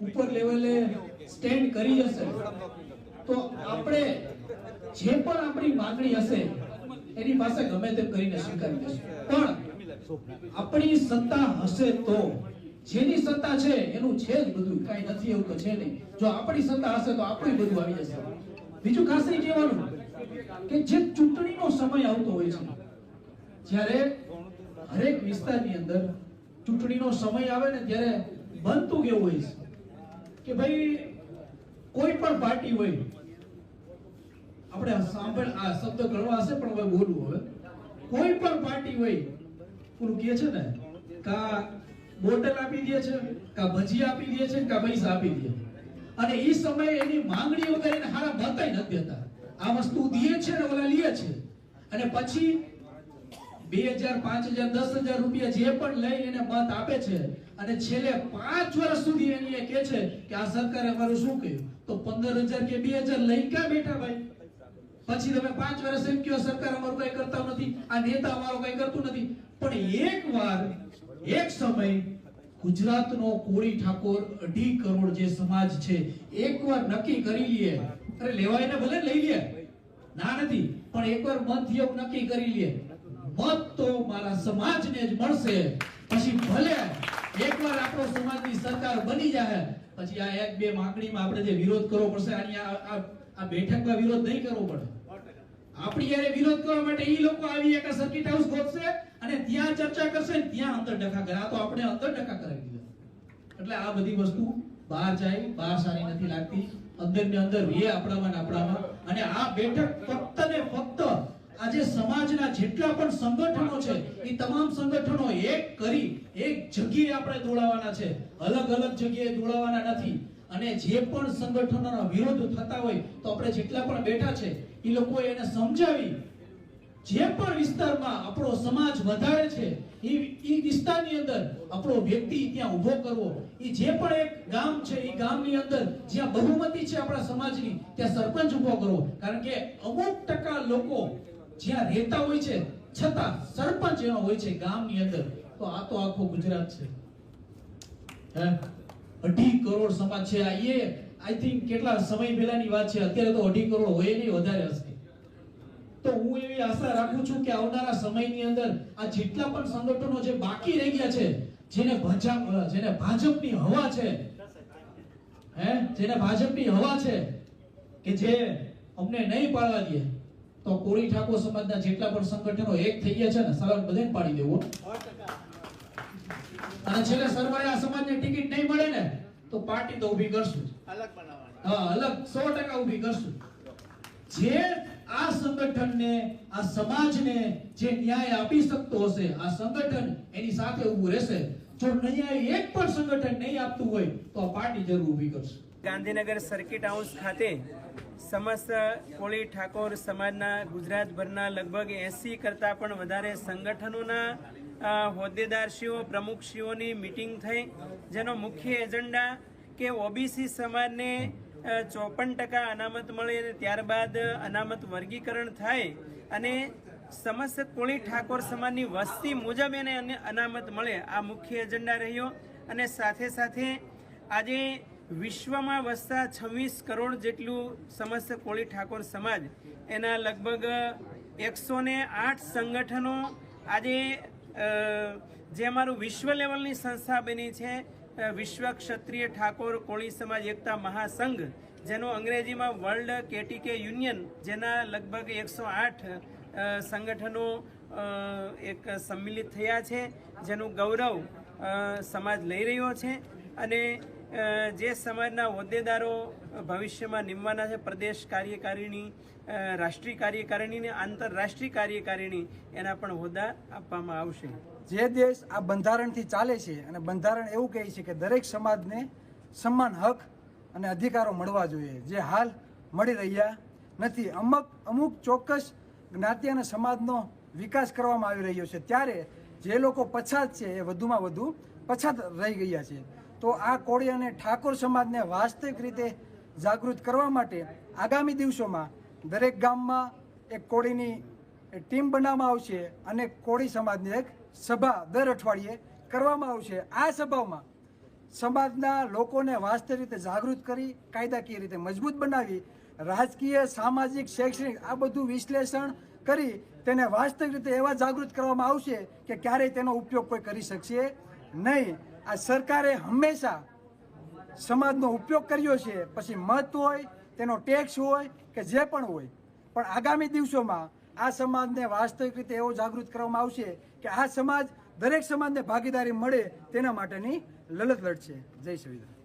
ઉપર લેવલે સ્ટેન્ડ કરી જશે. તો આપણે જે પણ આપણી માંગણી હશે, એની પાસે ગમે તેમ કરીને સ્વીકારી લેશું પણ આપણી સત્તા હશે તો, જેની સત્તા છે એનું છે જ બધું. કઈ નથી એવું તો છે નહીં. જો આપણી સત્તા હશે તો આપણું બધું આવી જશે. બીજું ખાસ નહીં કહેવાનું કે જે ચૂંટણીનો સમય આવતો હોય છે, જ્યારે હરેક વિસ્તારની અંદર ચૂંટણીનો સમય આવે ને ત્યારે બનતું કેવું હોય છે? કે ભાઈ, કોઈ પણ પાર્ટી હોય, આપણે સાંભળ, આ શબ્દ ગણવા હશે, પણ હવે બોલવું હવે. કોઈ પણ પાર્ટી હોય, પૂરું કહે છે ને, કા બોટલ આપી દે છે, કા ભજી આપી દે છે, કા પૈસા આપી દે અને એ સમયે એની માંગણીઓ કરીને હારા મતાય નથી દેતા આ વસ્તુ દે છે ને ઓલા લે છે. અને પછી બે હજાર, પાંચ પછી તમે પાંચ વર્ષ એમ કહો, સરકાર અમારું કઈ કરતા નથી, આ નેતા અમારો કઈ કરતું નથી. પણ એક વાર, એક સમય ગુજરાતનો કોળી ઠાકોર અઢી કરોડ જે સમાજ છે એકવાર નક્કી કરી લઈએ અરે, લેવાય ને ભલે લઈ લે. ના નથી, પણ એકવાર મનથી એવું નક્કી કરી લે. મત તો મારા સમાજને જ મળશે. પછી ભલે એકવાર આપણો સમાજની સરકાર બની જાય, પછી આ એક બે માંગણીમાં આપણે જે વિરોધ કરવો પડશે, આની આ બેઠકમાં વિરોધ નહીં કરવો પડે. આપણી યારે વિરોધ કરવા માટે એ લોકો આવી એક સર્કિટ હાઉસ ગોતશે અને ત્યાં ચર્ચા કરશે ત્યાં અંદર ડખા કરે. આ તો આપણે અંદર ડખા કરાવી દીધા. એટલે આ બધી વસ્તુ બહાર જાય, બહાર સારી નથી લાગતી. અંદર ને અંદર રે આપણામાં આપણામાં. અને આ બેઠક ફક્ત ને ફક્ત આજે સમાજના જેટલા પણ સંગઠનો છે એ તમામ સંગઠનો એક કરી એક જગ્યાએ આપણે દોડાવવાના છે. અલગ અલગ જગ્યાએ દોડાવવાના નથી. અને જે પણ સંગઠનોનો વિરોધ થતા હોય તો આપણે જેટલા પણ બેઠા છે એ લોકો એને સમજાવી. જે પણ વિસ્તારમાં આપણો સમાજ વધારે છે એ એ વિસ્તારની અંદર આપણો વ્યક્તિ ત્યાં ઊભો કરવો. એ જે પણ એક ગામ છે એ ગામની અંદર જ્યાં બહુમતી છે આપણા સમાજની ત્યાં સરપંચ ઊભો કરવો. કારણ કે અમુક ટકા લોકો જ્યાં રહેતા હોય છે, છતાં સરપંચ એનો હોય છે ગામની અંદર, તો આ તો આખો ગુજરાત છે. અઢી કરોડ સમાજ છે. આ એ આઈ થિંક કેટલા સમય પહેલાની વાત છે, અત્યારે તો અઢી કરોડ હોય નહીં, વધારે હશે. તો હું એવી આશા રાખું છું કે આવનારા સમયની અંદર આ જેટલા પણ સંગઠનો જે બાકી રહી ગયા છે, જેને ભાજપ, જેને ભાજપની હવા છે, હે? જેને ભાજપની હવા છે, કે જે અમને નહીં પાડવા દે. તો કોળી ઠાકોર સમાજના જેટલા પણ સંગઠનો એક થઈ ગયા છે ને સવાલ બધાને પાડી દેવો. અને છેલ્લે સરવાળે આ સમાજને ટિકિટ નહીં મળે ને તો પાર્ટી તો ઊભી કરશું. અલગ બનાવવાની. હા અલગ. સો ટકા ઊભી કરશું. જે આ સંગઠનને આ સમાજને જે ન્યાય આપી શકતો હશે આ સંગઠન એની સાથે ઊભું રહેશે. જો ન્યાય એક પણ સંગઠન નહીં આપતું હોય તો આ પાર્ટી જરૂર ઊભી કરશે. ગાંધીનગર સર્કિટ હાઉસ ખાતે સમસ્ત કોળી ઠાકોર સમાજના ગુજરાતભરના લગભગ એંસી કરતાં પણ વધારે સંગઠનોના હોદ્દેદારશ્રીઓ, પ્રમુખશ્રીઓની મિટિંગ થઈ, જેનો મુખ્ય એજન્ડા કે ઓબીસી સમાજને ચોપન ટકા અનામત મળે અને ત્યારબાદ અનામત વર્ગીકરણ થાય અને સમસ્ત કોળી ઠાકોર સમાજની વસ્તી મુજબ એને અનામત મળે. આ મુખ્ય એજન્ડા રહ્યો અને સાથે સાથે આજે વિશ્વમાં વસતા છવ્વીસ કરોડ જેટલું સમસ્ત કોળી ઠાકોર સમાજ, એના લગભગ એકસો ને આઠ સંગઠનો આજે જે અમારું વિશ્વ લેવલની સંસ્થા બની છે વિશ્વ ક્ષત્રિય ઠાકોર કોળી સમાજ એકતા મહાસંઘ, જેનો અંગ્રેજીમાં વર્લ્ડ કેટીકે યુનિયન, જેના લગભગ એકસો આઠ સંગઠનો એક સંમિલિત થયા છે, જેનું ગૌરવ સમાજ લઈ રહ્યો છે. અને જે સમાજના હોદ્દેદારો ભવિષ્યમાં નિમવાના છે, પ્રદેશ કાર્યકારિણી રાષ્ટ્રીય કાર્યકારિણી અને આંતરરાષ્ટ્રીય કાર્યકારિણી, એના પણ હોદ્દા આપવામાં આવશે. જે દેશ આ બંધારણથી ચાલે છે અને બંધારણ એવું કહે છે કે દરેક સમાજને સમાન હક અને અધિકારો મળવા જોઈએ. જે હાલ મળી રહ્યા નથી. અમુક અમુક ચોક્કસ જ્ઞાતિ અને સમાજનો વિકાસ કરવામાં આવી રહ્યો છે. ત્યારે જે લોકો પછાત છે એ વધુમાં વધુ પછાત રહી ગયા છે. તો આ કોળી અને ઠાકોર સમાજને વાસ્તવિક રીતે જાગૃત કરવા માટે આગામી દિવસોમાં દરેક ગામમાં એક કોળીની ટીમ બનાવવામાં આવશે અને કોળી સમાજની એક સભા દર અઠવાડિયે કરવામાં આવશે. આ સભામાં સમાજના લોકોને વાસ્તવિક રીતે જાગૃત કરી, કાયદાકીય રીતે મજબૂત બનાવી, રાજકીય, સામાજિક, શૈક્ષણિક આ બધું વિશ્લેષણ કરી તેને વાસ્તવિક રીતે એવા જાગૃત કરવામાં આવશે કે ક્યારેય તેનો ઉપયોગ કોઈ કરી શકશે નહીં. આ સરકારે હંમેશા સમાજનો ઉપયોગ કર્યો છે. પછી મત હોય, તેનો ટેક્સ હોય કે જે પણ હોય. પણ આગામી દિવસોમાં આ સમાજને વાસ્તવિક રીતે એવો જાગૃત કરવામાં આવશે કે આ સમાજ દરેક સમાજને ભાગીદારી મળે તેના માટેની લલત લડશે જય સંવિધાન